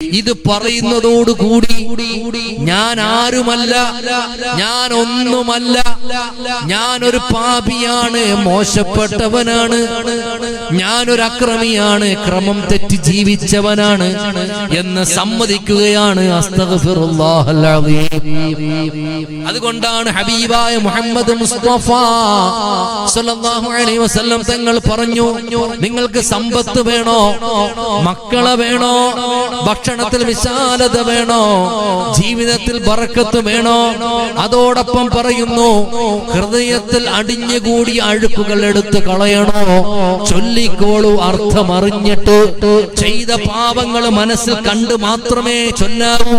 ഇത് പറയുന്നതോടുകൂടി ഞാൻ ആരുമല്ല ഞാൻ ഒന്നുമല്ല ഞാൻ ഒരു പാപിയാണ് മോശപ്പെട്ടവനാണ് ഞാനൊരു അക്രമിയാണ് ക്രമം തെറ്റി ജീവിച്ചവനാണ് എന്ന് സമ്മതിക്കുകയാണ്. അതുകൊണ്ടാണ് ഹബീബായ മുഹമ്മദ് മുസ്തഫ വസല്ലം തങ്ങൾ പറഞ്ഞു നിങ്ങൾക്ക് സമ്പത്ത് വേണോ മക്കളെ വേണോ ഭക്ഷണത്തിൽ വിശാലത വേണോ? ജീവിതത്തിൽ ബറക്കത്ത് വേണോ? അതോടൊപ്പം പറയുന്നു ഹൃദയത്തിൽ അടിഞ്ഞുകൂടി അഴുക്കുകൾ എടുത്ത് കളയണോ? ചൊല്ലിക്കോളൂ അർത്ഥമറിഞ്ഞിട്ട്. ചെയ്ത പാപങ്ങൾ മനസ്സിൽ കണ്ട് മാത്രമേ ചൊല്ലാവൂ.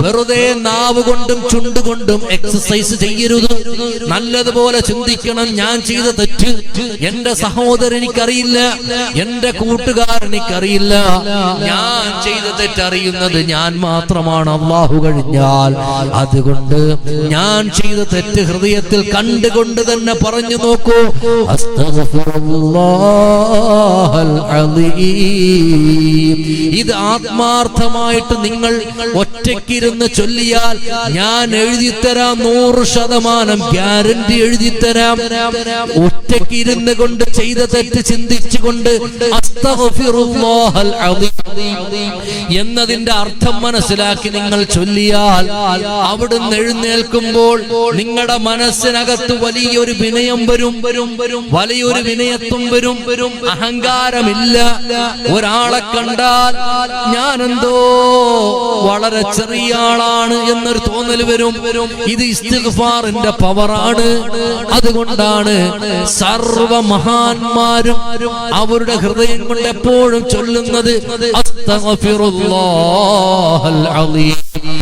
വെറുതെ നാവ് കൊണ്ടും ചുണ്ടുകൊണ്ടും എക്സസൈസ് ചെയ്യരുത്. നല്ലതുപോലെ ചിന്തിക്കണം ഞാൻ ചെയ്ത തെറ്റ്. എന്റെ സഹോദരൻ എനിക്കറിയില്ല എന്റെ കൂട്ടുകാരൻ എനിക്കറിയില്ല. ഞാൻ ചെയ്ത തെറ്ററിയുന്നത് ഞാൻ മാത്രമാണ്. അള്ളാഹു കഴിഞ്ഞാൽ അതുകൊണ്ട് ഞാൻ ചെയ്ത തെറ്റ് ഹൃദയത്തിൽ കണ്ടുകൊണ്ട് തന്നെ പറഞ്ഞു നോക്കൂ. ഇത് ആത്മാർത്ഥമായിട്ട് നിങ്ങൾ ഒറ്റയ്ക്കിരുന്ന് ചൊല്ലിയാൽ ഞാൻ എഴുതിത്തരാം നൂറ് ശതമാനം ഗ്യാരണ്ടി എഴുതിത്തരാം. ഒറ്റയ്ക്കിരുന്ന് കൊണ്ട് ചെയ്ത തെറ്റ് ചിന്തിച്ചുകൊണ്ട് അലീം. എന്നതിന്റെ അർത്ഥം മനസ്സിലാക്കി നിങ്ങൾ ചൊല്ലിയാൽ അവിടുന്ന് എഴുന്നേൽക്കുമ്പോൾ നിങ്ങളുടെ മനസ്സിനകത്ത് വലിയൊരു വിനയം വരും. വലിയൊരു വിനയത്വം വരും. വരും അഹങ്കാരമില്ല. ഒരാളെ കണ്ടാൽ ഞാൻ എന്തോ വളരെ ചെറിയ ആളാണ് എന്നൊരു തോന്നൽ വരും. ഇത് ഇസ്തിഗ്ഫാറിന്റെ പവറാണ്. അതുകൊണ്ടാണ് സർവ മഹാന്മാരും അവരുടെ ഹൃദയം കൊണ്ട് എപ്പോഴും ചൊല്ലുന്നത്. أستغفر الله العظيم.